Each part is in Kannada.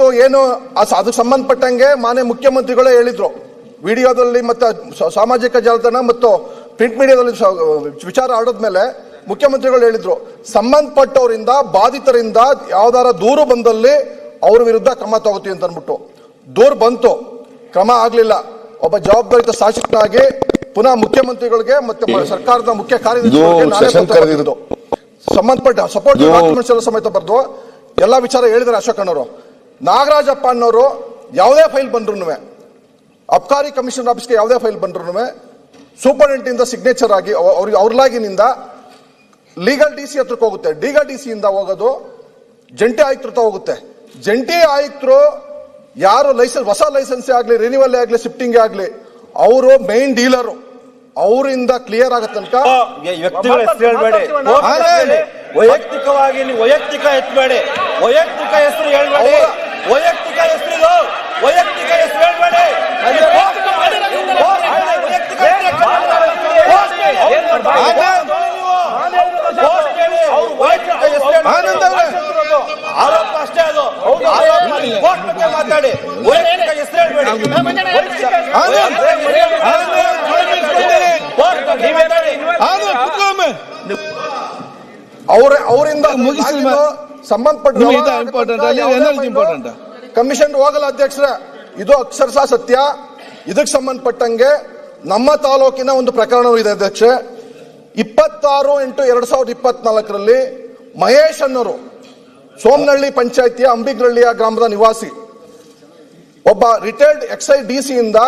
ಇವತ್ತು ಏನು ಅದಕ್ಕೆ ಸಂಬಂಧಪಟ್ಟಂಗೆ ಮಾನ್ಯ ಮುಖ್ಯಮಂತ್ರಿಗಳೇ ಹೇಳಿದ್ರು. ವಿಡಿಯೋದಲ್ಲಿ ಮತ್ತು ಸಾಮಾಜಿಕ ಜಾಲತಾಣ ಮತ್ತು ಪ್ರಿಂಟ್ ಮೀಡಿಯಾದಲ್ಲಿ ವಿಚಾರ ವಿಚಾರ ಆಡೋದ್ಮೇಲೆ ಮುಖ್ಯಮಂತ್ರಿಗಳು ಹೇಳಿದ್ರು. ಸಂಬಂಧಪಟ್ಟವರಿಂದ ಬಾಧಿತರಿಂದ ಯಾವ್ದಾರ ದೂರು ಬಂದಲ್ಲಿ ಅವ್ರ ವಿರುದ್ಧ ಕ್ರಮ ತಗೋತೀವಿ ಅಂತ ಅಂದ್ಬಿಟ್ಟು. ದೂರು ಬಂತು. ಕ್ರಮ ಆಗ್ಲಿಲ್ಲ. ಒಬ್ಬ ಜವಾಬ್ದಾರಿತ ಶಾಸಕನಾಗಿ ಪುನಃ ಮುಖ್ಯಮಂತ್ರಿಗಳಿಗೆ ಮತ್ತೆ ಸರ್ಕಾರದ ಮುಖ್ಯ ಕಾರ್ಯದರ್ಶಿ. ಸಂಬಂಧಪಟ್ಟ ಸಪೋರ್ಟ್ ಡಾಕ್ಯುಮೆಂಟ್ಸ್ ಎಲ್ಲ ಸಮೇತ ಬರೆದು ಎಲ್ಲ ವಿಚಾರ ಹೇಳಿದ್ದಾರೆ ಅಶೋಕ್ ಅಣ್ಣವರು. ನಾಗರಾಜಪ್ಪ ಅನ್ನೋರು ಯಾವುದೇ ಫೈಲ್ ಬಂದ್ರು ಅಬ್ಕಾರಿ ಕಮಿಷನ್ ಆಫೀಸ್ಗೆ ಯಾವುದೇ ಫೈಲ್ ಬಂದ್ರು ಸೂಪರಿಂಟೆಂಡೆಂಟ್ ಇಂದ ಸಿಗ್ನೇಚರ್ ಆಗಿ ಅವ- ಅವ್ರಿಗೆ ಅವ್ರಲಾಗಿನಿಂದ ಲೀಗಲ್ ಡಿ ಸಿ ಹತ್ರಕ್ಕೆ ಹೋಗುತ್ತೆ. ಡಿಗಲ್ ಡಿ ಸಿಯಿಂದ ಇಂದ ಹೋಗೋದು ಜಂಟಿ ಆಯುಕ್ತರ ಹತ್ರ ಹೋಗುತ್ತೆ. ಜಂಟಿ ಆಯುಕ್ತರು ಯಾರು ಲೈಸೆನ್ಸ್ ಹೊಸ ಲೈಸೆನ್ಸ್ ಆಗಲಿ ರಿನಿವಲ್ ಆಗಲಿ ಶಿಫ್ಟಿಂಗ್ ಆಗಲಿ ಅವರು ಮೈನ್ ಡೀಲರು ಅವರಿಂದ ಕ್ಲಿಯರ್ ಆಗೋ ತನಕ ವ್ಯಕ್ತಿಗಳ ಹೆಸರು ಹೇಳಬೇಡಿ. ವೈಯಕ್ತಿಕವಾಗಿ ನೀವು ವೈಯಕ್ತಿಕ ಎತ್ತಬೇಡಿ ವೈಯಕ್ತಿಕ ಹೆಸರು ಹೇಳ್ಬೇಡಿ ವೈಯಕ್ತಿಕ ಹೆಸರು ಇದು ವೈಯಕ್ತಿಕ ಹೆಸರು ಹೇಳ್ಬೇಡಿ ಅಲ್ಲಿ post ಮಾಡಿ, post ಮಾಡಿ, ವೈಯಕ್ತಿಕ ಹೆಸರು ಹೇಳ್ಬೇಡಿ. Post ಮಾಡಿ. Post ಮಾಡಿ, ಅವ್ರು ವೈಯಕ್ತಿಕ ಹೆಸರು ಹೇಳ್ಬೇಡಿ. ಆರೋಪ ಅಷ್ಟೇ ಅದು ಆರೋಪ ನೀವು post ಬಗ್ಗೆ ಮಾತಾಡಿ ವೈಯಕ್ತಿಕ ಹೆಸರು ಹೇಳ್ಬೇಡಿ ವೈಯಕ್ತಿಕ Post ಬಗ್ಗೆ ಮಾತಾಡಿ. ಅವ್ರ ಅವರಿಂದ ಮುಗಿಸಿ ಆಗಿದ್ದು ಸಂಬಂಧಪಟ್ಟ ನಿಮಗೆ ಇದು ವ್ಯವಹಾರ important ಆ? ಯಾವುದೇ ನೀವು energy ಫೈಲು important ಸಂಬಂಧಪಟ್ಟ ಕಮಿಷನ್ ಹೋಗಲ್ಲ ಅಧ್ಯಕ್ಷರ. ಇದು ಅಕ್ಷರಸ ಸತ್ಯ. ಇದಕ್ಕೆ ಸಂಬಂಧಪಟ್ಟಂಗೆ ನಮ್ಮ ತಾಲೂಕಿನ ಒಂದು ಪ್ರಕರಣವೂ ಇದೆ ಅಧ್ಯಕ್ಷ. ಇಪ್ಪತ್ತಾರು ಎಂಟು ಎರಡ್ ಸಾವಿರದ ಇಪ್ಪತ್ನಾಲ್ಕರಲ್ಲಿ ಮಹೇಶ್ ಅನ್ನೋರು ಸೋಮನಹಳ್ಳಿ ಪಂಚಾಯತಿಯ ಅಂಬಿಗ್ರಳ್ಳಿಯ ಗ್ರಾಮದ ನಿವಾಸಿ ಒಬ್ಬ ರಿಟೈರ್ಡ್ ಎಕ್ಸೈ ಡಿ ಸಿ ಇಂದ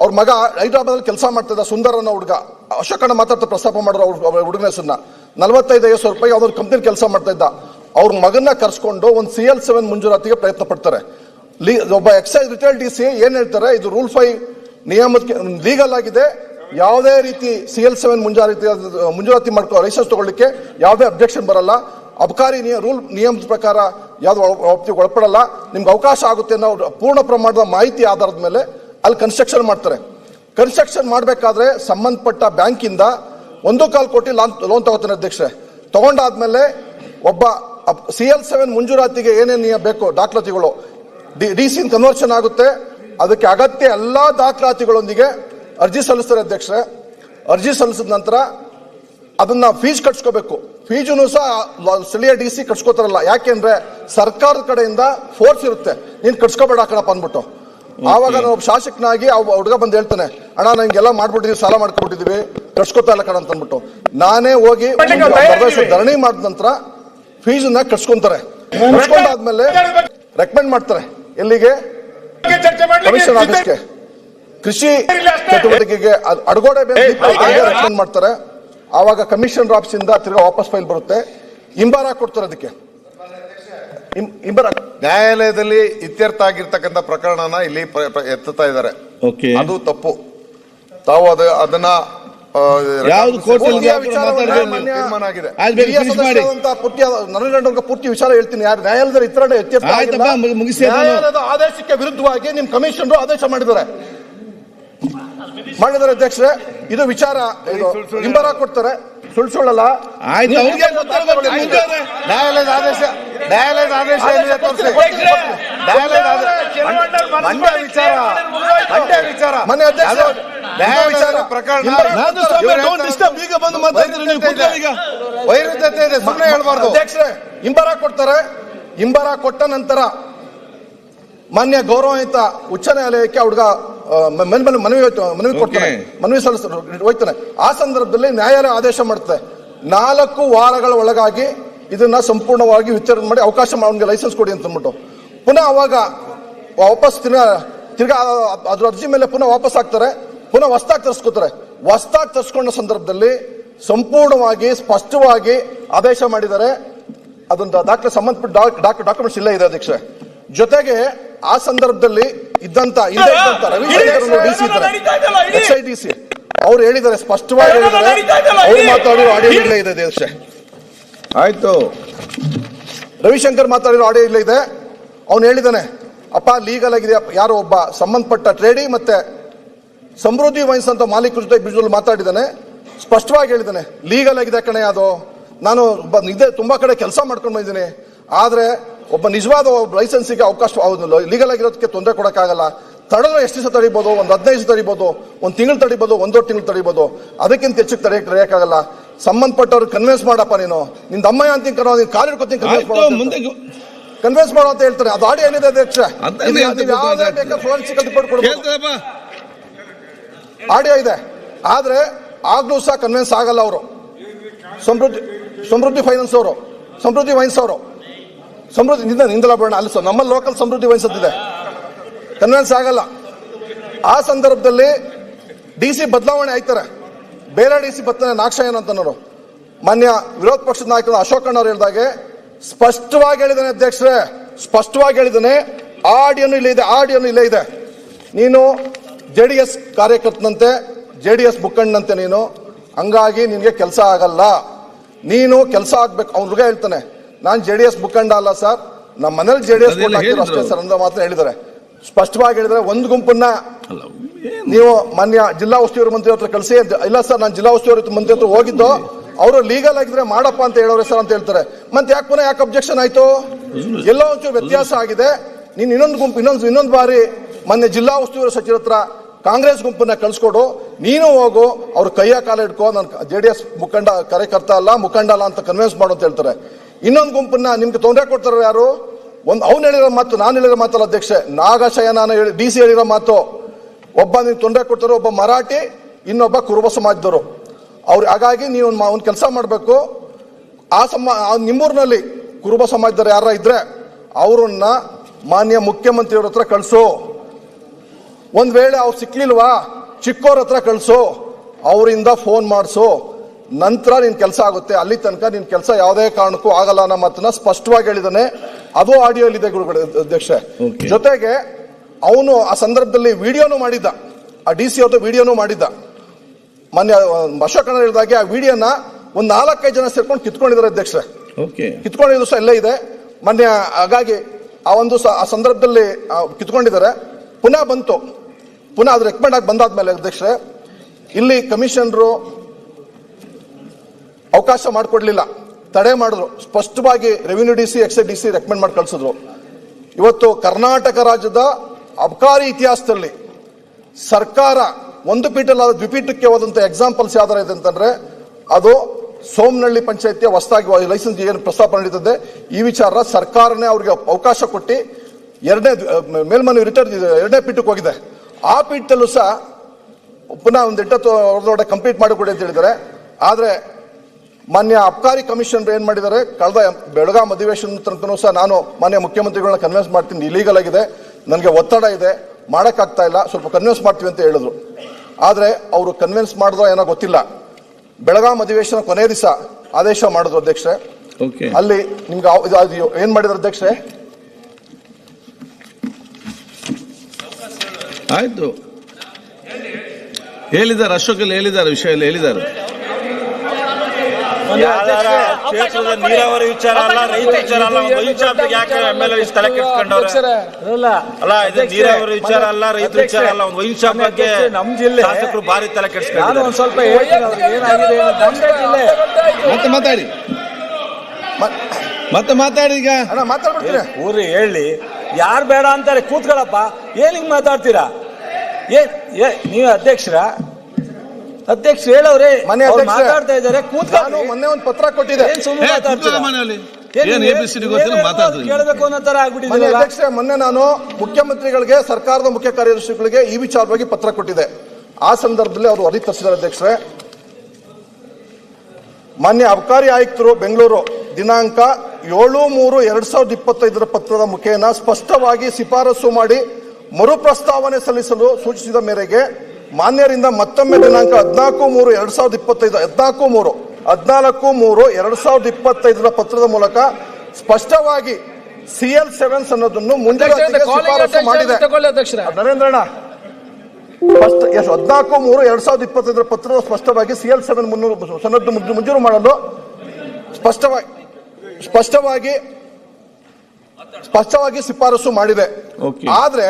ಅವ್ರ ಮಗ ಹೈದರಾಬಾದ್ ಕೆಲಸ ಮಾಡ್ತಿದ್ದ ಸುಂದರ ಅನ್ನೋ ಹುಡುಗ ಅಶೋಕಣ್ಣ ಮಾತಾಡ್ತಾ ಪ್ರಸ್ತಾಪ ಮಾಡಿದ್ರು ಅವ್ರ ಹುಡುಗನ ಹೆಸರನ್ನ. ನಲವತ್ತೈದು ಐವತ್ತು ಸಾವಿರ ರೂಪಾಯಿ ಯಾವ್ದೊಂದು ಕಂಪ್ನಿ ಕೆಲಸ ಮಾಡ್ತಾ ಇದ್ದ. ಅವ್ರ ಮಗನ್ನ ಕರ್ಸ್ಕೊಂಡು ಒಂದು ಸಿ ಎಲ್ ಸೆವೆನ್ ಮಂಜೂರಾತಿಗೆ ಪ್ರಯತ್ನ ಪಡ್ತಾರೆ. ಲೀ, ಒಬ್ಬ ಎಕ್ಸೈಸ್ ರಿಟೈಲ್ ಡಿ ಸಿ ಏನ್ ಹೇಳ್ತಾರೆ? ಇದು ರೂಲ್ ಫೈ ನಿಯಮಕ್ಕೆ ಲೀಗಲ್ ಆಗಿದೆ. ಯಾವುದೇ ರೀತಿ ಸಿ ಎಲ್ ಸೆವೆನ್ ಮುಂಜಾರಿತಿ ಮುಂಜೂರಾತಿ ಮಾಡ್ಕೊ ಲೈಸೆನ್ಸ್ ತಗೊಳ್ಳಿಕ್ಕೆ ಯಾವುದೇ ಅಬ್ಜೆಕ್ಷನ್ ಬರಲ್ಲ. ಅಬಕಾರಿ ನಿಯ ರೂಲ್ ನಿಯಮದ ಪ್ರಕಾರ ಯಾವ್ದು ಒಪ್ತಿಗೆ ಒಳಪಡಲ್ಲ. ನಿಮ್ಗೆ ಅವಕಾಶ ಆಗುತ್ತೆ ಅನ್ನೋ ಪೂರ್ಣ ಪ್ರಮಾಣದ ಮಾಹಿತಿ ಆಧಾರದ ಮೇಲೆ ಅಲ್ಲಿ ಕನ್ಸ್ಟ್ರಕ್ಷನ್ ಮಾಡ್ತಾರೆ. ಕನ್ಸ್ಟ್ರಕ್ಷನ್ ಮಾಡಬೇಕಾದ್ರೆ ಸಂಬಂಧಪಟ್ಟ ಬ್ಯಾಂಕಿಂದ ಒಂದು ಕಾಲು ಕೋಟಿ ಲಾನ್ ಲೋನ್ ತಗೋತಾನೆ ಅಧ್ಯಕ್ಷರೇ. ತಗೊಂಡಾದ್ಮೇಲೆ ಒಬ್ಬ ಸಿ ಎಲ್ ಸೆವೆನ್ ಮುಂಜೂರಾತಿಗೆ ಏನೇನು ಬೇಕು ದಾಖಲಾತಿಗಳು, ಡಿ ಡಿ ಸಿ ಕನ್ವರ್ಷನ್ ಆಗುತ್ತೆ. ಅದಕ್ಕೆ ಅಗತ್ಯ ಎಲ್ಲ ದಾಖಲಾತಿಗಳೊಂದಿಗೆ ಅರ್ಜಿ ಸಲ್ಲಿಸ್ತಾರೆ ಅಧ್ಯಕ್ಷರೇ. ಅರ್ಜಿ ಸಲ್ಲಿಸಿದ ನಂತರ ಅದನ್ನ ಫೀಸ್ ಕಟ್ಸ್ಕೋಬೇಕು. ಫೀಜುನು ಸಹ ಸ್ಥಳೀಯ ಡಿ ಸಿ ಕಟ್ಸ್ಕೋತಾರಲ್ಲ. ಯಾಕೆಂದ್ರೆ ಸರ್ಕಾರದ ಕಡೆಯಿಂದ ಫೋರ್ಸ್ ಇರುತ್ತೆ. ನೀನು ಕಟ್ಸ್ಕೋಬೇಡ ಕಣಪ್ಪ ಅಂದ್ಬಿಟ್ಟು. ಆವಾಗ ನಾನು ಒಬ್ಬ ಶಾಸಕನಾಗಿ ಆ ಹುಡುಗ ಬಂದು ಹೇಳ್ತಾನೆ ಅಣ್ಣ ನಂಗೆಲ್ಲ ಮಾಡ್ಬಿಟ್ಟಿದ್ವಿ ಸಾಲ ಮಾಡ್ಕೊಟ್ಟಿದ್ವಿ ಕಟ್ಸ್ಕೊತಾ ಇಲ್ಲ ಕಣ ಅಂತ ಅಂದ್ಬಿಟ್ಟು ನಾನೇ ಹೋಗಿ ಧರಣಿ ಮಾಡಿದ ನಂತರ ಫೀಸನ್ನ ಕಟ್ಸ್ಕೊಂತಾರೆ. ಕಟ್ಸ್ಕೊಂಡಾದ್ಮೇಲೆ ರೆಕಮೆಂಡ್ ಮಾಡ್ತಾರೆ. ಎಲ್ಲಿಗೆ? ಕಮಿಷನ್ ಆಫೀಸ್ಗೆ. ಕೃಷಿ ಚಟುವಟಿಕೆಗೆ ಅಡಗೋಡೆ ರೆಕಮೆಂಡ್ ಮಾಡ್ತಾರೆ. ಆವಾಗ ಕಮಿಷನರ್ ಆಫೀಸಿಂದ ಇಂದ ತಿರ್ಗಾ ವಾಪಸ್ ಫೈಲ್ ಬರುತ್ತೆ. ಇಂಬಾರ ಕೊಡ್ತಾರೆ ಅದಕ್ಕೆ. ಇಂ- ಇಂಬಾರ ನ್ಯಾಯಾಲಯದಲ್ಲಿ ಇತ್ಯರ್ಥ ಆಗಿರ್ತಕ್ಕಂಥ ಪ್ರಕರಣನ ಇಲ್ಲಿ ಎತ್ತುತ್ತಾ ಇದ್ದಾರೆ. ಅದು ತಪ್ಪು. ತಾವು ಅದು ಅದನ್ನ ಪೂರ್ತಿ ವಿಚಾರ ಹೇಳ್ತೀನಿ. ಯಾರು ನ್ಯಾಯಾಲಯದ ಇತರ ನ್ಯಾಯಾಲಯದ ಆದೇಶಕ್ಕೆ ವಿರುದ್ಧವಾಗಿ ನಿಮ್ ಕಮಿಷನ್ ಆದೇಶ ಮಾಡಿದ್ದಾರೆ. ಮಾಡಿದ್ದಾರೆ ಅಧ್ಯಕ್ಷರೇ ಇದು ವಿಚಾರ ಇದು ಇಂಬಾರ ಕೊಡ್ತಾರೆ. ಸುಳ್ಳು ಸುಳ್ಳಲ್ಲ. ನ್ಯಾಯಾಲಯದ ಆದೇಶ ನ್ಯಾಯಾಲಯದ ಆದೇಶ ಏನಿದೆ ತೋರಿಸಿ. ನ್ಯಾಯಾಲಯದ ಆದೇಶ ಮಂಡ್ಯ ವಿಚಾರ. ಮಂಡ್ಯ ವಿಚಾರ. ಮನೆ ಅಧ್ಯಕ್ಷ ನ್ಯಾಯಾಲಯದ ವಿಚಾರ. ಪ್ರಕರಣ ಈಗ ಬಂದು ಮಾತಾಡ್ತೀರಿ ನೀವು ಈಗ. ವೈರುಧ್ಯತೆ ಇದೆ. ಸುಮ್ಮನೆ ಹೇಳ್ಬಾರ್ದು. ಅಧ್ಯಕ್ಷರೇ ಇಂಬಾರ ಕೊಡ್ತಾರೆ. ಹಿಂಬರ ಕೊಟ್ಟ ನಂತರ ಮಾನ್ಯ ಗೌರವಯುತ ಉಚ್ಚ ನ್ಯಾಯಾಲಯಕ್ಕೆ ಹುಡುಗ ಮನವಿ ಮನವಿ ಮನವಿ ಕೊಡ್ತಾನೆ. ಮನವಿ ಸಲ್ಲಿಸ್ತಾನೆ ಹೋಯ್ತಾನೆ. ಆ ಸಂದರ್ಭದಲ್ಲಿ ನ್ಯಾಯಾಲಯ ಆದೇಶ ಮಾಡುತ್ತೆ ನಾಲ್ಕು ವಾರಗಳ ಒಳಗಾಗಿ ಇದನ್ನ ಸಂಪೂರ್ಣವಾಗಿ ವಿಚಾರಣೆ ಮಾಡಿ ಅವಕಾಶ ಅವನಿಗೆ ಲೈಸೆನ್ಸ್ ಕೊಡಿ ಅಂತ ಅಂದ್ಬಿಟ್ಟು. ಪುನಃ ಅವಾಗ ವಾಪಸ್ ತಿರ್ಗಾ ತಿರ್ಗಾ ಅದ್ರ ಅರ್ಜಿ ಮೇಲೆ ಪುನಃ ವಾಪಸ್ ಹಾಕ್ತಾರೆ ಪುನಃ ಹೊಸ್ದಾಗಿ ತರಿಸ್ಕೋತಾರೆ. ಹೊಸ್ದಾಗಿ ತರಿಸ್ಕೊಂಡ ಸಂದರ್ಭದಲ್ಲಿ ಸಂಪೂರ್ಣವಾಗಿ ಸ್ಪಷ್ಟವಾಗಿ ಆದೇಶ ಮಾಡಿದ್ದಾರೆ. ಅದೊಂದು ದಾಖಲೆ ಸಂಬಂಧಪಟ್ಟ ಡಾಕ್ಯುಮೆಂಟ್ಸ್ ಇಲ್ಲ ಇದೆ ಅಧ್ಯಕ್ಷ ಜೊತೆಗೆ ಆ ಸಂದರ್ಭದಲ್ಲಿ ಇದ್ದಂತ ಇದ್ದಾರೆ. ಎಕ್ಸ್ ಐ ಡಿ ಸಿ ಅವ್ರು ಹೇಳಿದ್ದಾರೆ ಸ್ಪಷ್ಟವಾಗಿ ಹೇಳಿದ್ದಾರೆ. ಅವ್ರು ಮಾತಾಡೋ ಆಡಿಯೋ ಇಲ್ಲೇ ಇದೆ ಅಧ್ಯಕ್ಷ ಆಯ್ತು. ರವಿಶಂಕರ್ ಮಾತಾಡಿರೋ ಆಡಿಯೋ ಇಲ್ಲ ಇದೆ. ಅವನು ಹೇಳಿದಾನೆ, ಅಪ್ಪ ಲೀಗಲ್ ಆಗಿದೆ ಯಾರೋ ಒಬ್ಬ ಸಂಬಂಧಪಟ್ಟ ಟ್ರೇಡಿ ಮತ್ತೆ ಸಮೃದ್ಧಿ ವೈನ್ಸ್ ಅಂತ ಮಾಲೀಕರ ಜೊತೆ ಬಿಜುಲ್ ಮಾತಾಡಿದಾನೆ. ಸ್ಪಷ್ಟವಾಗಿ ಹೇಳಿದಾನೆ ಲೀಗಲ್ ಆಗಿದೆ ಕಣೆ ಅದು. ನಾನು ಒಬ್ಬ ಇದೇ ತುಂಬಾ ಕಡೆ ಕೆಲಸ ಮಾಡ್ಕೊಂಡು ಬಂದಿದ್ದೀನಿ. ಆದ್ರೆ ಒಬ್ಬ ನಿಜವಾದ ಲೈಸೆನ್ಸಿಗೆ ಅವಕಾಶ ಲೀಗಲ್ ಆಗಿರೋದಕ್ಕೆ ತೊಂದರೆ ಕೊಡೋಕ್ಕಾಗಲ್ಲ. ತಡೆದ್ರೆ ಎಷ್ಟು ದಿವಸ ತಡಿಬೋದು? ಒಂದು ಹದಿನೈದು ದಿವಸ ತಡಿಬೋದು? ಒಂದು ತಿಂಗಳು ತಡಿಬೋದು? ಒಂದೂವರೆ ತಿಂಗಳು ತಡಿಬೋದು? ಅದಕ್ಕಿಂತ ಹೆಚ್ಚಿಗೆ ತಡೆಯಕ್ಕೆ ತಡೆಯಕ್ಕಾಗಲ್ಲ. ಸಂಬಂಧಪಟ್ಟವ್ರು ಕನ್ವಿನ್ಸ್ ಮಾಡಪ್ಪ ನೀನು. ನಿಂದ ಅಮ್ಮಯ್ಯ ಅಂತೀನಿ ಕಣೋ ನೀನು ಕೊಡ್ತೀನಿ ಕನ್ವಿನ್ಸ್ ಮುಂದೆ ಕನ್ವಿನ್ಸ್ ಮಾಡೋ ಅಂತ ಹೇಳ್ತಾರೆ. ಅದು ಆಡಿ ಏನಿದೆ ಅಧ್ಯಕ್ಷ? ಇದು ನೀವು ಯಾವುದೇ. ಬೇಕಾದ್ರೆ ಕೊಡ್ಬೋದು. ಆಡಿಯೋ ಇದೆ. ಆದ್ರೆ ಆಗ್ಲೂ ಸಹ ಕನ್ವಿನ್ಸ್ ಆಗಲ್ಲ ಅವರು. ಸಮೃದ್ಧಿ ಸಮೃದ್ಧಿ ಫೈನಾನ್ಸ್ ಅವರು. ಸಮೃದ್ಧಿ ವೈನ್ಸ್ ಅವರು. ಸಮೃದ್ಧಿ ನಿಂದ ನಿಂದಲ ಬರೋಣ. ಅಲ್ಲಿ ಸರ್, ನಮ್ಮ ಲೋಕಲ್ ಸಮೃದ್ಧಿ ವೈನ್ಸ್ ಅಂತಿದೆ ಕನ್ವಿನ್ಸ್ ಆಗಲ್ಲ. ಆ ಸಂದರ್ಭದಲ್ಲಿ ಡಿ ಸಿ ಬದಲಾವಣೆ ಆಯ್ತಾರೆ. ಬೇರೆ ಡಿ ಸಿ ಬರ್ತಾನೆ ನಾಕ್ಷಯನ್ ಅಂತನವರು ಮಾನ್ಯ ವಿರೋಧ ಪಕ್ಷದ ನಾಯಕರು ಅಶೋಕ್ ಅವರು ಹೇಳಿದಾಗೆ ಸ್ಪಷ್ಟವಾಗಿ ಹೇಳಿದಾನೆ ಅಧ್ಯಕ್ಷರೇ ಸ್ಪಷ್ಟವಾಗಿ ಹೇಳಿದ್ದಾನೆ ಆಡಿಯನ್ನು ಇಲ್ಲೇ ಇದೆ ಆಡಿಯನ್ನು ಇಲ್ಲೇ ಇದೆ. ನೀನು ಜೆ ಡಿ ಎಸ್ ಕಾರ್ಯಕರ್ತನಂತೆ ಜೆ ಡಿ ಎಸ್ ಮುಖಂಡನಂತೆ ನೀನು ಹಂಗಾಗಿ ನಿನಗೆ ಕೆಲಸ ಆಗಲ್ಲ. ನೀನು ಕೆಲಸ ಆಗ್ಬೇಕು ಅವ್ನ ಹುಡುಗ ಹೇಳ್ತಾನೆ ನಾನು ಜೆ ಡಿ ಎಸ್ ಮುಖಂಡ ಅಲ್ಲ ಸರ್ ನಮ್ಮ ಮನೇಲಿ ಜೆ ಡಿ ಎಸ್ ಅಷ್ಟೇ ಸರ್ ಅಂತ ಮಾತ್ರ ಹೇಳಿದ್ದಾರೆ. ಸ್ಪಷ್ಟವಾಗಿ ಹೇಳಿದ್ರೆ ಒಂದು ಗುಂಪನ್ನ ನೀವು ಮಾನ್ಯ ಜಿಲ್ಲಾ ಉಸ್ತುವಾರಿ ಮಂತ್ರಿ ಹತ್ರ ಕಳಿಸಿ ಇಲ್ಲ ಸರ್ ನಾನು ಜಿಲ್ಲಾ ಉಸ್ತುವಾರಿ ಮಂತ್ರಿ ಹತ್ರ ಹೋಗಿದ್ದು. ಅವರು ಲೀಗಲ್ ಆಗಿದ್ರೆ ಮಾಡಪ್ಪ ಅಂತ ಹೇಳೋರೆ ಸರ್ ಅಂತ ಹೇಳ್ತಾರೆ. ಮತ್ತೆ ಯಾಕೆ ಪುನಃ ಯಾಕೆ ಅಬ್ಜೆಕ್ಷನ್ ಆಯ್ತು? ಎಲ್ಲೋ ಒಂಚೂರು ವ್ಯತ್ಯಾಸ ಆಗಿದೆ. ನೀನು ಇನ್ನೊಂದು ಗುಂಪು ಇನ್ನೊಂದು ಇನ್ನೊಂದು ಬಾರಿ ಮೊನ್ನೆ ಜಿಲ್ಲಾ ಉಸ್ತುವಾರಿ ಸಚಿವರ ಹತ್ರ ಕಾಂಗ್ರೆಸ್ ಗುಂಪನ್ನ ಕಳ್ಸ್ಕೊಡು. ನೀನು ಹೋಗು ಅವ್ರ ಕೈಯ ಕಾಲ ಇಟ್ಕೋ ನಾನು ಜೆ ಡಿ ಎಸ್ ಮುಖಂಡ ಕಾರ್ಯಕರ್ತ ಅಲ್ಲ ಮುಖಂಡ ಅಲ್ಲ ಅಂತ ಕನ್ವಿನ್ಸ್ ಮಾಡು ಅಂತ ಹೇಳ್ತಾರೆ. ಇನ್ನೊಂದು ಗುಂಪನ್ನ ನಿಮ್ಗೆ ತೊಂದರೆ ಕೊಡ್ತಾರ ಯಾರು? ಒಂದು ಅವ್ನು ಹೇಳಿರೋ ಮಾತು, ನಾನು ಹೇಳಿರೋ ಮಾತಲ್ಲ ಅಧ್ಯಕ್ಷೆ. ನಾನು ಹೇಳಿ, ಡಿ ಸಿ ಹೇಳಿರೋ ಮಾತು. ಒಬ್ಬ ನೀವು ತೊಂದರೆ ಕೊಡ್ತಾರೆ, ಒಬ್ಬ ಮರಾಠಿ, ಇನ್ನೊಬ್ಬ ಕುರುಬ ಸಮಾಜದವರು. ಅವ್ರು ಹಾಗಾಗಿ ನೀವು ಒಂದು ಕೆಲಸ ಮಾಡಬೇಕು. ಆ ಸಮ ನಿಮ್ಮೂರಿನಲ್ಲಿ ಕುರುಬ ಸಮಾಜದವ್ರು ಯಾರ ಇದ್ರೆ, ಅವರನ್ನ ಮಾನ್ಯ ಮುಖ್ಯಮಂತ್ರಿಯವ್ರ ಹತ್ರ ಕಳಿಸು. ಒಂದು ವೇಳೆ ಅವ್ರು ಸಿಕ್ಕಲಿಲ್ವಾ ಚಿಕ್ಕೋರ್ ಹತ್ರ ಕಳಿಸು. ಅವರಿಂದ ಫೋನ್ ಮಾಡಿಸು. ನಂತರ ನಿನ್ನ ಕೆಲಸ ಆಗುತ್ತೆ. ಅಲ್ಲಿ ತನಕ ನಿನ್ನ ಕೆಲಸ ಯಾವುದೇ ಕಾರಣಕ್ಕೂ ಆಗಲ್ಲ ಅನ್ನೋ ಮಾತನ್ನ ಸ್ಪಷ್ಟವಾಗಿ ಹೇಳಿದಾನೆ ಅದು ಆಡಿಯೋ ಇದೆ ಗುರುಗಳು ಅಧ್ಯಕ್ಷ ಜೊತೆಗೆ ಅವನು ಆ ಸಂದರ್ಭದಲ್ಲಿ ವಿಡಿಯೋನು ಮಾಡಿದ್ದ. ಆ ಡಿ ಸಿ ಅವ್ರದ್ದು ವಿಡಿಯೋನು ಮಾಡಿದ್ದ. ಮೊನ್ನೆ ಅಶೋಕ್ ಅಣ್ಣ ಹೇಳಿದಾಗೆ ಆ ವಿಡಿಯೋನ ಒಂದ್ ನಾಲ್ಕೈದು ಜನ ಸೇರ್ಕೊಂಡು ಕಿತ್ಕೊಂಡಿದ್ದಾರೆ ಅಧ್ಯಕ್ಷ ಕಿತ್ಕೊಂಡಿದ್ದು ಸಹ ಎಲ್ಲೇ ಇದೆ. ಮೊನ್ನೆ ಹಾಗಾಗಿ ಆ ಒಂದು ಆ ಸಂದರ್ಭದಲ್ಲಿ ಕಿತ್ಕೊಂಡಿದ್ದಾರೆ. ಪುನಃ ಬಂತು. ಪುನಃ ಅದು ರೆಕಮೆಂಡ್ ಆಗಿ ಬಂದಾದ್ಮೇಲೆ ಅಧ್ಯಕ್ಷರೇ ಇಲ್ಲಿ ಕಮಿಷನರು ಅವಕಾಶ ಮಾಡಿಕೊಡ್ಲಿಲ್ಲ. ತಡೆ ಮಾಡಿದ್ರು. ಸ್ಪಷ್ಟವಾಗಿ revenue D C ex D C recommend ಮಾಡಿ ಕಳಿಸಿದ್ರು. ಇವತ್ತು ಕರ್ನಾಟಕ ರಾಜ್ಯದ ಅಬಕಾರಿ ಇತಿಹಾಸದಲ್ಲಿ ಸರ್ಕಾರ ಒಂದು ಪೀಠಲ್ಲಾದ ದ್ವಿಪೀಠಕ್ಕೆ ಹೋದಂತ ಎಕ್ಸಾಂಪಲ್ಸ್ ಯಾವ್ದಾರ ಇದೆ ಅಂತಂದ್ರೆ, ಅದು ಸೋಮನಹಳ್ಳಿ ಪಂಚಾಯತಿಯ ಹೊಸದಾಗಿ ಲೈಸೆನ್ಸ್ ಏನು ಪ್ರಸ್ತಾಪ ನಡೀತದೆ. ಈ ವಿಚಾರ ಸರ್ಕಾರನೇ ಅವ್ರಿಗೆ ಅವಕಾಶ ಕೊಟ್ಟು ಎರಡನೇ, ಮೇಲ್ಮನವಿ ರಿಟರ್ನ್ ಎರಡನೇ ಪೀಠಕ್ಕೆ ಹೋಗಿದೆ. ಆ ಪೀಠದಲ್ಲೂ ಸಹ ಪುನಃ ಒಂದು ಎಂಟತ್ತು ಕಂಪ್ಲೀಟ್ ಮಾಡಿಕೊಡಿ ಅಂತ ಹೇಳಿದ್ದಾರೆ. ಆದ್ರೆ ಮಾನ್ಯ ಅಬ್ಕಾರಿ ಕಮಿಷನ್ ಏನ್ ಮಾಡಿದ್ದಾರೆ ಕಳೆದ ಬೆಳಗಾಂ ಅಧಿವೇಶನ ತನಕನೂ ಸಹ ನಾನು ಮಾನ್ಯ ಮುಖ್ಯಮಂತ್ರಿಗಳನ್ನ ಕನ್ವಿನ್ಸ್ ಮಾಡ್ತೀನಿ ಇಲೀಗಲ್ ಆಗಿದೆ ನನಗೆ ಒತ್ತಡ ಇದೆ ಮಾಡೋಕ್ಕಾಗ್ತಾ ಇಲ್ಲ ಸ್ವಲ್ಪ ಕನ್ವಿನ್ಸ್ ಮಾಡ್ತೀವಿ ಅಂತ ಹೇಳಿದ್ರು. ಆದ್ರೆ ಅವರು ಕನ್ವಿನ್ಸ್ ಮಾಡಿದ್ರೋ ಏನೋ ಗೊತ್ತಿಲ್ಲ. ಬೆಳಗಾಂ ಅಧಿವೇಶನ ಕೊನೆ ದಿವಸ ಆದೇಶ ಮಾಡಿದ್ರು ಅಧ್ಯಕ್ಷರೇ. ಓಕೆ ಅಲ್ಲಿ ನಿಮ್ಗೆ ಏನ್ ಮಾಡಿದ್ರು ಅಧ್ಯಕ್ಷರೇ? ಆಯ್ತು. ಹೇಳಿದ್ದಾರೆ ಅಶೋಕ್ ಅಲ್ಲಿ ಹೇಳಿದ್ದಾರೆ ವಿಷಯ ಹೇಳಿದ್ದಾರೆ. ಕ್ಷೇತ್ರದ ನೀರಾವರಿ ವಿಚಾರ ಅಲ್ಲ ರೈತ ವಿಚಾರ ಅಲ್ಲ ಒಂದು ಶಾಪ್ಗೆ ಯಾಕೆ ಎಂ ಎಲ್ ಎ ತಲೆ ಅಲ್ಲ ಅಲ್ಲ ಇದು ನೀರಾವರಿ ವಿಚಾರ ಅಲ್ಲ ರೈತ ವಿಚಾರ ಅಲ್ಲ ಒಂದು ವೈನ್ ಶಾಪ್ ಬಗ್ಗೆ ನಮ್ ಜಿಲ್ಲೆ ಶಾಸಕರು ಭಾರಿ ತಲೆ ನಾನು ಕೆಡ್ಸ್ಕೊಂಡಿದ್ದಾರೆ ಒಂದ್ ಸ್ವಲ್ಪ ಏನಾಗಿದೆ ಮತ್ತೆ ಮಾತಾಡಿ. ಮತ್ತೆ ಮಾತಾಡಿ ಈಗ. ಮಾತಾಡ್ಬಿಡ್ತೀರ? ಊರಿ ಹೇಳಿ ಯಾರು ಬೇಡ ಅಂತಾರೆ ಕೂತ್ಕೊಳಪ್ಪ ಏನ್ ಹಿಂಗ್ ಮಾತಾಡ್ತೀರಾ? ಏ ಏ ನೀವು ಅಧ್ಯಕ್ಷರ? ಅಧ್ಯಕ್ಷ ಹೇಳವ್ರೆ ಮನೆ ಅವ್ರು ಅಧ್ಯಕ್ಷರೇ, ಮಾತಾಡ್ತಾ ಇದಾರೆ ನಾನು ಮೊನ್ನೆ ಒಂದು ಪತ್ರ ಕೊಟ್ಟಿದೆ ಏನ್ ಸುಮ್ಮನೆ ಮಾತಾಡ್ತೀರಾ? ಮನೆಯಲ್ಲಿ ಗೊತ್ತಿಲ್ಲ ಕೇಳ್ಬೇಕು ಅನ್ನೋ ತರ ಮನೆ ಆಗ್ಬಿಟ್ಟಿದ್ದೀರಲ್ಲ ಅಧ್ಯಕ್ಷರೇ ಮೊನ್ನೆ ನಾನು ಮುಖ್ಯಮಂತ್ರಿಗಳಿಗೆ ಸರ್ಕಾರದ ಮುಖ್ಯ ಕಾರ್ಯದರ್ಶಿಗಳಿಗೆ ಈ ವಿಚಾರವಾಗಿ ಪತ್ರ ಕೊಟ್ಟಿದೆ ಆ ಸಂದರ್ಭದಲ್ಲಿ ಅವರು ವರದಿ ತರಿಸಿದ್ದಾರೆ ಅಧ್ಯಕ್ಷರೇ ಮಾನ್ಯ ಅಬಕಾರಿ ಆಯುಕ್ತರು ಬೆಂಗಳೂರು ದಿನಾಂಕ ಏಳು ಮೂರು ಎರಡ್ ಸಾವಿರದ ಇಪ್ಪತ್ತೈದರ ಪತ್ರದ ಮುಖೇನ ಸ್ಪಷ್ಟವಾಗಿ ಶಿಫಾರಸು ಮಾಡಿ ಮರುಪ್ರಸ್ತಾವನೆ ಸಲ್ಲಿಸಲು ಸೂಚಿಸಿದ ಮೇರೆಗೆ ಮಾನ್ಯರಿಂದ ಮತ್ತೊಮ್ಮೆ ದಿನಾಂಕ ಹದಿನಾಲ್ಕು ಮೂರು ಎರಡ್ ಸಾವಿರದ ಇಪ್ಪತ್ತೈದು ಹದಿನಾಲ್ಕು ಮೂರು ಹದಿನಾಲ್ಕು ಮೂರು ಎರಡ್ ಸಾವಿರದ ಇಪ್ಪತ್ತೈದರ ಪತ್ರದ ಮೂಲಕ ಸ್ಪಷ್ಟವಾಗಿ ಸಿ ಎಲ್ ಸೆವೆನ್ಸ್ ಅನ್ನೋದನ್ನು ಮುಂದೆ ಶಿಫಾರಸು ಮಾಡಿದೆ. ನರೇಂದ್ರಣ್ಣ ಎಷ್ಟು ಹದಿನಾಲ್ಕು ಮೂರು ಎರಡ್ ಸಾವಿರದ ಇಪ್ಪತ್ತೈದರ ಪತ್ರದ ಸ್ಪಷ್ಟವಾಗಿ ಸಿ ಎಲ್ ಸೆವೆನ್ ಮುನ್ನೂರು ಸನ್ನದ್ದು ಮುಂಜು- ಮಂಜೂರು ಮಾಡಲು ಸ್ಪಷ್ಟವಾಗಿ ಸ್ಪಷ್ಟವಾಗಿ ಸ್ಪಷ್ಟವಾಗಿ ಶಿಫಾರಸು ಮಾಡಿದೆ. ಆದ್ರೆ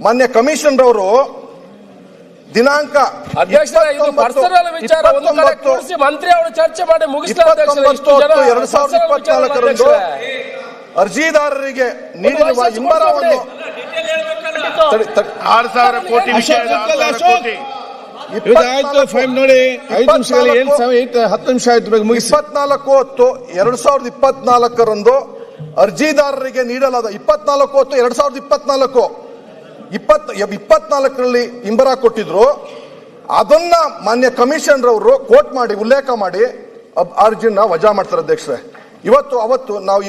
ಮಾನ್ಯ ಕಮಿಷನರ್ ಅವರು ದಿನಾಂಕ ಮಂತ್ರಿ ಅವರು ಚರ್ಚೆ ಮಾಡಿ ಎರಡ್ ಸಾವಿರದ ಇಪ್ಪತ್ನಾಲ್ಕರಂದು ಅರ್ಜಿದಾರರಿಗೆ ನೀಡಿರುವ ಹಿಂಬರವನ್ನು ಆರು ಸಾವಿರ ಕೋಟಿ ಹತ್ತು ನಿಮಿಷ ಆಯ್ತು ಇಪ್ಪತ್ನಾಲ್ಕು ಹೊತ್ತು ಎರಡ್ ಸಾವಿರದ ಇಪ್ಪತ್ನಾಲ್ಕರಂದು ಅರ್ಜಿದಾರರಿಗೆ ನೀಡಲಾದ ಇಪ್ಪತ್ನಾಲ್ಕು ಹೊತ್ತು ಎರಡ್ ಸಾವಿರದ ಇಪ್ಪತ್ನಾಲ್ಕು. ಇಪ್ಪತ್ ಇಪ್ಪತ್ನಾಲ್ಕರಲ್ಲಿ ಇಂಬರ ಕೊಟ್ಟಿದ್ರು. ಅದನ್ನ ಮಾನ್ಯ ಕಮಿಷನರ್ ಅವರು ಕೋಟ್ ಮಾಡಿ ಉಲ್ಲೇಖ ಮಾಡಿ ಅರ್ಜಿನ ವಜಾ ಮಾಡ್ತಾರೆ ಅಧ್ಯಕ್ಷರೇ. ಇವತ್ತು ಅವತ್ತು ನಾವು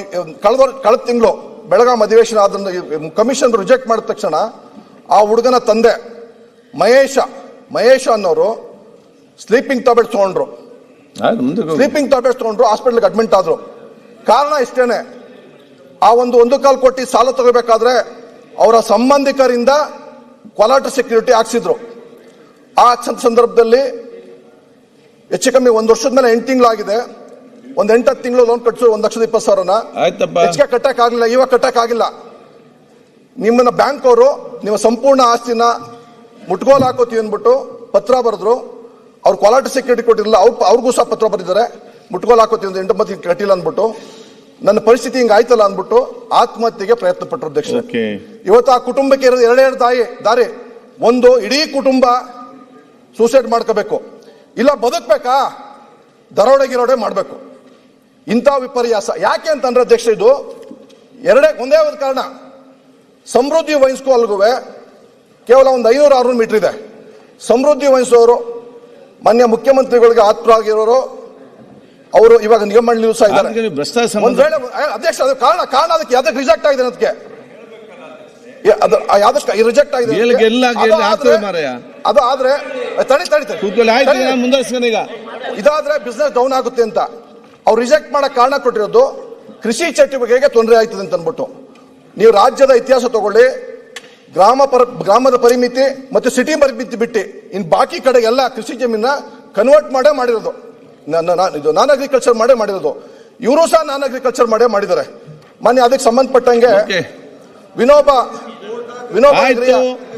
ಕಳೆದ ಕಳೆದ ತಿಂಗಳು ಬೆಳಗಾಂ ಅಧಿವೇಶನ ಆದ ಕಮಿಷನ್ ರಿಜೆಕ್ಟ್ ಮಾಡಿದ ತಕ್ಷಣ ಆ ಹುಡುಗನ ತಂದೆ ಮಹೇಶ ಮಹೇಶ ಅನ್ನೋರು ಸ್ಲೀಪಿಂಗ್ ಟ್ಯಾಬ್ಲೆಟ್ಸ್ ತಗೊಂಡ್ರು. ಸ್ಲೀಪಿಂಗ್ ಟ್ಯಾಬ್ಲೆಟ್ಸ್ ತಗೊಂಡ್ರು ಹಾಸ್ಪಿಟಲ್ಗೆ ಅಡ್ಮಿಟ್ ಆದ್ರು. ಕಾರಣ ಇಷ್ಟೇನೆ. ಆ ಒಂದು ಒಂದು ಕಾಲು ಕೋಟಿ ಸಾಲ ತಗೋಬೇಕಾದ್ರೆ ಅವರ ಸಂಬಂಧಿಕರಿಂದ ಕೊಲಾಟ ಸೆಕ್ಯೂರಿಟಿ ಹಾಕ್ಸಿದ್ರು. ಆ ಸಂದರ್ಭದಲ್ಲಿ ಹೆಚ್ಚು ಕಮ್ಮಿ ಒಂದು ವರ್ಷದ ಮೇಲೆ ಎಂಟು ತಿಂಗಳಾಗಿದೆ. ಒಂದ್ ಹತ್ತು ತಿಂಗಳು ಲೋನ್ ಕಟ್ಸೋ ಒಂದ್ ಲಕ್ಷದ ಇಪ್ಪತ್ತು ಸಾವಿರನ. ಹೆಚ್ಚಿಗೆ ಕಟ್ಟಕ್ ಆಗಲಿಲ್ಲ ಇವಾಗ ಕಟ್ಟಕ್ ಆಗಿಲ್ಲ ನಿಮ್ಮನ್ನ ಬ್ಯಾಂಕ್ ಅವರು ನಿಮ್ಮ ಸಂಪೂರ್ಣ ಆಸ್ತಿನ ಮುಟ್ಗೋಲ್ ಹಾಕೋತೀವಿ ಅಂದ್ಬಿಟ್ಟು ಪತ್ರ ಬರೆದ್ರು. ಅವ್ರು ಕ್ವಾಲಿಟಿ ಸೆಕ್ಯೂರಿಟಿ ಕೊಟ್ಟಿರಲಿಲ್ಲ ಅವ್ರು ಅವ್ರಿಗೂ ಸಹ ಪತ್ರ ಬರೆದಿದ್ದಾರೆ. ಮುಟ್ಗೋಲ್ ಹಾಕೋತೀವಿ ಎಂಟು ಮಂದಿ ಕಟ್ಟಿಲ್ಲ ಅಂದ್ಬಿಟ್ಟು. ನನ್ನ ಪರಿಸ್ಥಿತಿ ಹಿಂಗ ಆಯ್ತಲ್ಲ ಅಂದ್ಬಿಟ್ಟು ಆತ್ಮಹತ್ಯೆಗೆ ಪ್ರಯತ್ನ ಪಟ್ಟರು ಅಧ್ಯಕ್ಷ ಇವತ್ತು ಆ ಕುಟುಂಬಕ್ಕೆ ಇರೋದು ಎರಡೆರಡು ದಾರಿ ದಾರಿ. ಒಂದು ಇಡೀ ಕುಟುಂಬ ಸೂಸೈಡ್ ಮಾಡ್ಕೋಬೇಕು. ಇಲ್ಲ ಬದುಕ್ಬೇಕಾ? ದರೋಡೆ ಗಿರೋಡೆ ಮಾಡಬೇಕು. ಇಂಥ ವಿಪರ್ಯಾಸ. ಯಾಕೆ ಅಂತಂದ್ರೆ ಅಧ್ಯಕ್ಷ ಇದು ಎರಡೇ ಒಂದೇ ಒಂದು ಕಾರಣ. ಸಮೃದ್ಧಿ ವಹಿಸ್ಕೋ ಅಲ್ಗೂ ಕೇವಲ ಒಂದು ಐನೂರು ಆರ್ನೂರು ಮೀಟರ್ ಇದೆ. ಸಮೃದ್ಧಿ ವಹಿಸುವವರು ಮಾನ್ಯ ಮುಖ್ಯಮಂತ್ರಿಗಳಿಗೆ ಆತ್ಮರಾಗಿರೋರು ಅವರು ಇವಾಗ ನಿಗಮ ಮಂಡಳಿ ಸಹ ಇದ್ದಾರೆ. ಅದಕ್ಕೆ ಒಂದ್ ವೇಳೆ ಅಧ್ಯಕ್ಷ ಅದು ಕಾರಣ ಕಾರಣ ಅದಕ್ಕೆ ಯಾವ್ದಕ್ಕೆ ರಿಜೆಕ್ಟ್ ಆಗಿದೆ ಅದಕ್ಕೆ ರಿಜೆಕ್ಟ್ ಆಗಿದೆ ಅದು ಆದ್ರೆ- ತಡಿ ತಡಿ ಇದಾದ್ರೆ ಬಿಸ್ನೆಸ್ ಡೌನ್ ಆಗುತ್ತೆ ಅಂತ. ಅವ್ರು ರಿಜೆಕ್ಟ್ ಮಾಡಕ್ ಕಾರಣ ಕೊಟ್ಟಿರೋದು ಕೃಷಿ ಚಟುವಟಿಕೆಗೆ ತೊಂದರೆ ಆಯ್ತದೆ ಅಂತ ಅನ್ಬಿಟ್ಟು ನೀವು ರಾಜ್ಯದ ಇತಿಹಾಸ ತಗೊಳ್ಳಿ ಗ್ರಾಮ ಪರ ಗ್ರಾಮದ ಪರಿಮಿತಿ ಮತ್ತು ಸಿಟಿ ಪರಿಮಿತಿ ಬಿಟ್ಟು ಇನ್ ಬಾಕಿ ಕಡೆ ಎಲ್ಲ ಕೃಷಿ ಜಮೀನ ಕನ್ವರ್ಟ್ ಮಾಡೇ ಮಾಡಿರೋದು. ಇದು ನಾನ್ ಅಗ್ರಿಕಲ್ಚರ್ ಮಾಡೇ ಮಾಡಿರೋದು. ಇವರು ಸಹ ನಾನ್ ಅಗ್ರಿಕಲ್ಚರ್ ಮಾಡೇ ಮಾಡಿದ್ದಾರೆ. ಮೊನ್ನೆ ಅದಕ್ಕೆ ಸಂಬಂಧಪಟ್ಟಂಗೆ ವಿನೋಬ ವಿನೋಬ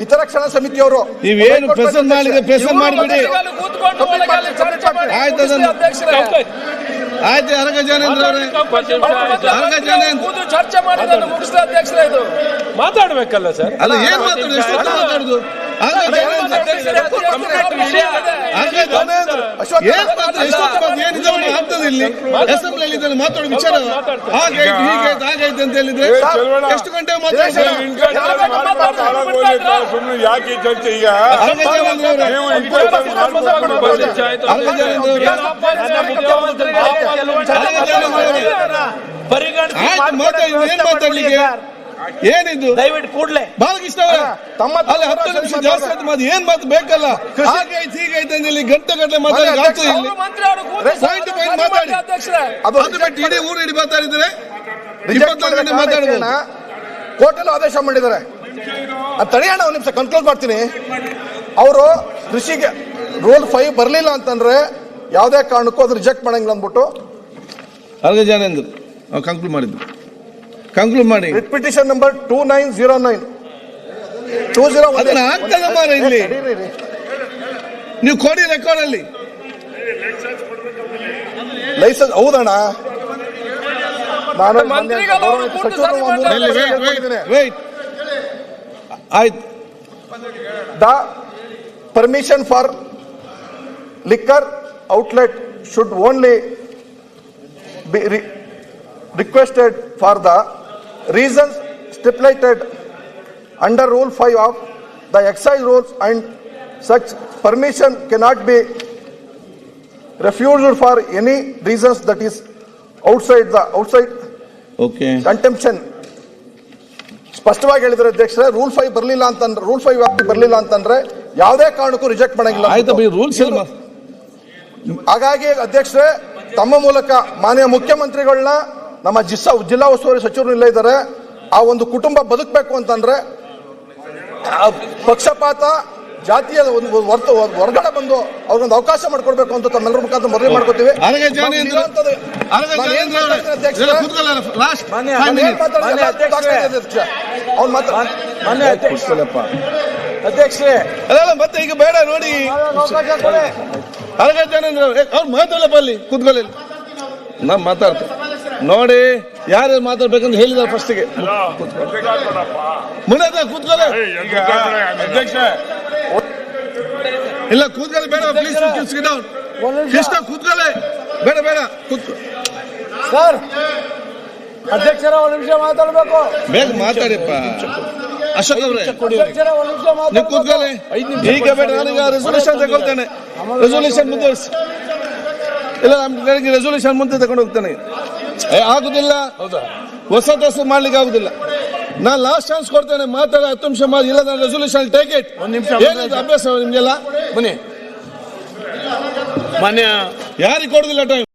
ಇತರ ಕ್ಷಣ ಸಮಿತಿ ಸಮಿತಿಯವರು ನೀವೇನು ಪ್ರೆಸೆಂಟ್ ಮಾಡಿದ್ರೆ ಪ್ರೆಸೆಂಟ್ ಮಾಡಿಬಿಡಿ. ಆಯ್ತು. ಆಯ್ತು ಅರಗ ಜನೇಂದ್ರ ಅವರೇ. ಅರಗ ಜನೇಂದ್ರ ಚರ್ಚೆ ಮಾಡಿದ್ರೆ ಮುಗಿಸ್ತಾ ಅಧ್ಯಕ್ಷರೇ ಇದು. ಮಾತಾಡ್ಬೇಕಲ್ಲ ಸರ್. ಅಲ್ಲ ಏನ್ ಮಾತಾಡುದು ಎಷ್ಟು ಮಾತಾಡುದು? ಆಗ್ತದೆ ಇಲ್ಲಿ ಅಸೆಂಬ್ಲಿಯಲ್ಲಿ ಇದನ್ನು ಮಾತಾಡೋ ವಿಚಾರ ಹಾಗೈತೆ ಹೀಗೈತೆ ಹಾಗೈತೆ ಅಂತ ಹೇಳಿದ್ರೆ ಎಷ್ಟು ಗಂಟೆ ಸುಮ್ಮನೆ ಯಾಕೆ ಚರ್ಚೆ ಈಗ ಪರಿಗಣ ಮಾತಾಡ್ಲಿಕ್ಕೆ ಏನಿದು? ದಯವಿಟ್ಟು ಕೂಡ್ಲೆ. ಬಾಲಕೃಷ್ಣ ತಮ್ಮ ಅಲ್ಲಿ ಹತ್ತು ನಿಮಿಷ ಜಾಸ್ತಿ ಆಯ್ತು ಮಾತು. ಏನ್ ಮಾತು ಬೇಕಲ್ಲ? ಹಾಗೆ ಹೀಗಾಯ್ತು ಅಂತ ಇಲ್ಲಿ ಗಂಟೆ ಗಂಟೆ ಮಾತಾಡಿ ಆಗ್ತದೆ ಇಲ್ಲಿ. ಅವರು ಮಂತ್ರಿ ಅವರು ಕೂತು Point to ಮಾತಾಡಿ. ಅಧ್ಯಕ್ಷರೇ. ಅದು ಅದು ಬಿಟ್ಟು ಇಡೀ ಊರು ಇಡೀ ಮಾತಾಡಿದ್ರೆ ಇಪ್ಪತ್ನಾಲ್ಕು ಗಂಟೆ ಕೋರ್ಟಲ್ಲಿ ಆದೇಶ ಮಾಡಿದ್ದಾರೆ. ಅದು ತಡೆಯೋಣ ಒಂದು ನಿಮಿಷ ಕನ್ಕ್ಲೂಡ್ ಮಾಡ್ತೀನಿ. ಅವರು ಕೃಷಿಗೆ ರೂಲ್ ಫೈವ್ ಬರಲಿಲ್ಲ ಅಂತಂದ್ರೆ ಯಾವುದೇ ಕಾರಣಕ್ಕೂ ಅದು ರಿಜೆಕ್ಟ್ ಮಾಡಂಗಿಲ್ಲ ಅಂದ್ಬಿಟ್ಟು. ಅಲ್ಲಿ ಜನ ನಾವು ಕಂಕ್ಲೂಡ್ ಮಾಡಿದ್ದು. ಕಂಕ್ಲೂಡ್ ಮಾಡಿ. Repetition petition number two nine zero nine two zero ಅದನ್ನ ಆಗ್ತದೆ ಮಾರ್ರೆ ಇಲ್ಲಿ. ನೀವು ಕೊಡಿ ರೆಕಾರ್ಡ್ ಅಲ್ಲಿ. ಲೈಸೆನ್ಸ್ ಹೌದಣ್ಣ? ನಾನು ಆಯ್ತು. The permission for liquor outlet should only be requested for for the reasons stipulated under Rule 5 of the excise rules and such permission cannot be refused for any reasons that is outside the outside okay. ಕಂಟೆಂಪ್ಷನ್ ಸ್ಪಷ್ಟವಾಗಿ ಹೇಳಿದ್ರೆ ಅಧ್ಯಕ್ಷರೇ ರೂಲ್ ಫೈವ್ ಬರಲಿಲ್ಲ ಅಂತಂದ್ರೆ ರೂಲ್ ಫೈವ್ ವ್ಯಾಪ್ತಿ ಬರಲಿಲ್ಲ ಅಂತಂದ್ರೆ ಯಾವುದೇ ಕಾರಣಕ್ಕೂ ರಿಜೆಕ್ಟ್ ಮಾಡಂಗಿಲ್ಲ ರೂಲ್ಸ್ ಹಾಗಾಗಿ ಅಧ್ಯಕ್ಷರೇ ತಮ್ಮ ಮೂಲಕ ಮಾನ್ಯ ಮುಖ್ಯಮಂತ್ರಿಗಳನ್ನ ನಮ್ಮ ಜಿಲ್ಲಾ ಜಿಲ್ಲಾ ಉಸ್ತುವಾರಿ ಸಚಿವರು ಇಲ್ಲೇ ಇದ್ದಾರೆ. ಆ ಒಂದು ಕುಟುಂಬ ಬದುಕಬೇಕು ಅಂತಂದ್ರೆ ಆ ಪಕ್ಷಪಾತ ಜಾತಿಯ ಒಂದು ವರ್ತ ಹೊರಗಡೆ ಬಂದು ಅವ್ರಿಗೊಂದು ಅವಕಾಶ ಮಾಡ್ಕೊಡ್ಬೇಕು ಅಂತ ತಮ್ಮೆಲ್ಲರ ಮುಖಾಂತರ ಮದುವೆ ಮಾಡ್ಕೋತೀವಿ. ಅಧ್ಯಕ್ಷರೇ? ಮತ್ತೆ ಈಗ ಬೇಡ ನೋಡಿ. ಅರಗ ಜನೇಂದ್ರ ಅವ್ರು ಮಾತಾಡಪ್ಪ ಅಲ್ಲಿ ಕೂತ್ಕೊಳ್ಳಿ. ನಾ ಮಾತಾಡ್ತೇನೆ. ನೋಡಿ ಯಾರು ಮಾತಾಡ್ಬೇಕಂತ ಹೇಳಿದಾರೆ ಫಸ್ಟಿಗೆ ಮುಂದೆ ಕೂತ್ಕೊಳ್ಳಿ. ಇಲ್ಲ ಕೂತ್ಕೊಳ್ಳಿ ಬೇಡ ಪ್ಲೀಸ್ ಡೌನ್ ಕೃಷ್ಣ ಕೂತ್ಕೊಳ್ಳಿ. ಬೇಡ ಬೇಡ ಕೂತ್ಕೊ. ಸರ್ ಅಧ್ಯಕ್ಷರ ಒಂದು ನಿಮಿಷ ಮಾತಾಡಬೇಕು. ಬೇಗ ಮಾತಾಡಿಪ್ಪ. ಅಶೋಕ್ ಅವರೇ ನೀವು ಕೂತ್ಕೊಳ್ಳಿ. ಈಗ ಬೇಡ ನಾನೀಗ ರೆಸೊಲ್ಯೂಷನ್ ತಗೊಳ್ತೇನೆ ರೆಸೊಲ್ಯೂಷನ್ ಮುಂದುವರಿಸಿ. ಇಲ್ಲ ನಮ್ಗೆ ರೆಸೊಲ್ಯೂಷನ್ ಮುಂದೆ ತಗೊಂಡು ಹೋಗ್ತೇನೆ ಆಗುದಿಲ್ಲ. ಹೊಸ ದೋಸ ಮಾಡ್ಲಿಕ್ಕೆ ಆಗುದಿಲ್ಲ. ನಾನು ಲಾಸ್ಟ್ ಚಾನ್ಸ್ ಕೊಡ್ತೇನೆ ಮಾತಾಡ ಹತ್ತು ನಿಮಿಷ ಮಾಡಿ ಇಲ್ಲ ನಾನು ರೆಸೊಲ್ಯೂಷನ್ ಟೇಕ್ ಇಟ್ ಏನಿದೆ ಅಭ್ಯಾಸ ನಿಮ್ಗೆಲ್ಲ? ಬನ್ನಿ. ಯಾರಿಗೆ ಕೊಡುದಿಲ್ಲ ಟೈಮ್